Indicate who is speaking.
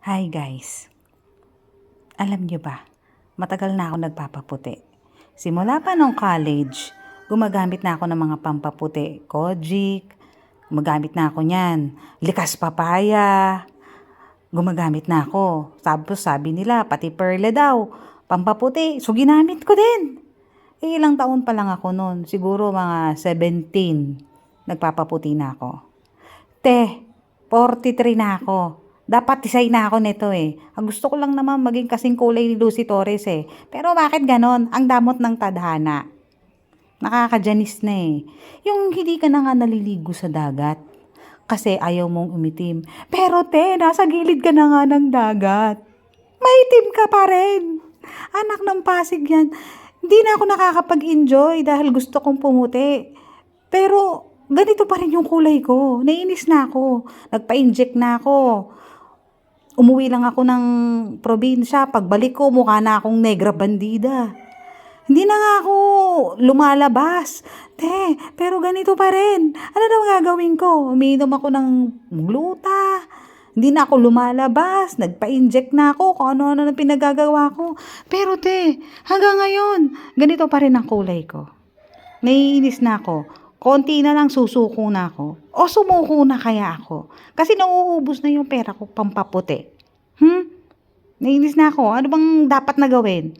Speaker 1: Hi guys. Alam niyo ba, matagal na ako nagpapaputi. Simula pa nung college, gumagamit na ako ng mga pampaputi. Kojic, gumagamit na ako niyan. Likas papaya, gumagamit na ako. Tapos sabi nila, pati perle daw, pampaputi. So ginamit ko din. Eh, ilang taon pa lang ako noon. Siguro mga 17. Nagpapaputi na ako. Te, 43 na ako. Dapat isay na ako nito eh. Gusto ko lang naman maging kasing kulay ni Lucy Torres eh. Pero bakit ganon? Ang damot ng tadhana. Nakakadyanis na eh. Yung hindi ka na nga naliligo sa dagat. Kasi ayaw mong umitim. Pero te, nasa gilid ka na nga ng dagat. Maitim ka pa rin. Anak ng Pasig yan. Hindi na ako nakakapag-enjoy dahil gusto kong pumuti. Pero ganito pa rin yung kulay ko. Nainis na ako. Nagpa-inject na ako. Umuwi lang ako ng probinsya. Pagbalik ko, mukha na akong negra bandida. Hindi na nga ako lumalabas. Te, pero ganito pa rin. Ano daw gagawin ko? Umiinom ako ng gluta. Hindi na ako lumalabas. Nagpa-inject na ako kung ano-ano na pinagagawa ko. Pero te, hanggang ngayon, ganito pa rin ang kulay ko. Naiinis na ako. Konti na lang susuko na ako. O sumuko na kaya ako. Kasi nauubos na yung pera ko pampaputi. Hmm? Naiinis na ako. Ano bang dapat na gawin?